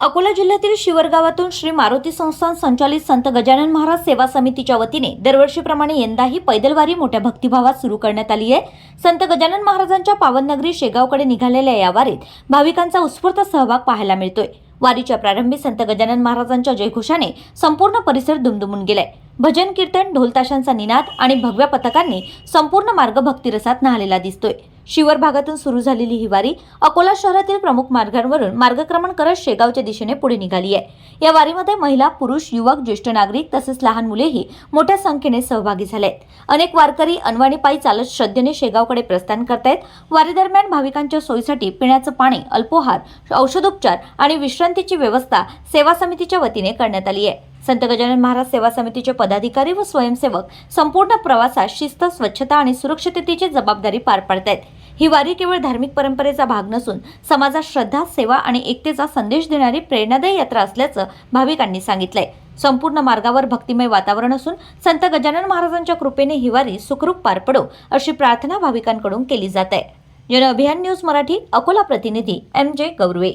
अकोला जिल्ह्यातील शिवरगावातून श्री मारुती संस्थान संचालित संत गजानन महाराज सेवा समितीच्या वतीने दरवर्षीप्रमाणे यंदाही पैदलवारी मोठ्या भक्तिभावात सुरू करण्यात आली आहे. संत गजानन महाराजांच्या पावननगरी शेगावकडे निघालेल्या या वारीत भाविकांचा उत्स्फूर्त सहभाग पाहायला मिळतोय. वारीच्या प्रारंभी संत गजानन महाराजांच्या जयघोषाने संपूर्ण परिसर दुमदुमून गेलाय. भजन कीर्तन ढोलताशांचा निनाद आणि भगव्या पथकांनी संपूर्ण मार्ग भक्तिरसात न्हालेला दिसतोय. शिवर भागातून सुरू झालेली ही वारी अकोला शहरातील प्रमुख मार्गांवरून मार्गक्रमण करत शेगावच्या दिशेने पुढे निघाली आहे. या वारीमध्ये महिला पुरुष युवक ज्येष्ठ नागरिक तसेच लहान मुलेही मोठ्या संख्येने सहभागी झाले आहेत अनेक वारकरी अनवाणी पायी चालत श्रद्धेने शेगावकडे प्रस्थान करतायत. वारीदरम्यान भाविकांच्या सोयीसाठी पिण्याचं पाणी अल्पोहार औषधोपचार आणि विश्रांतीची व्यवस्था सेवा समितीच्या वतीने करण्यात आली आहे. संत गजानन महाराज सेवा समितीचे पदाधिकारी व स्वयंसेवक संपूर्ण प्रवासात शिस्त स्वच्छता आणि सुरक्षिततेची जबाबदारी पार पाडत आहेत ही वारी केवळ धार्मिक परंपरेचा भाग नसून समाजात श्रद्धा सेवा आणि एकतेचा संदेश देणारी प्रेरणादायी यात्रा असल्याचं भाविकांनी सांगितलंय. संपूर्ण मार्गावर भक्तिमय वातावरण असून संत गजानन महाराजांच्या कृपेने ही वारी सुखरूप पार पडो अशी प्रार्थना भाविकांकडून केली जात आहे. जन अभियान न्यूज मराठी अकोला प्रतिनिधी एम जे गौरवे.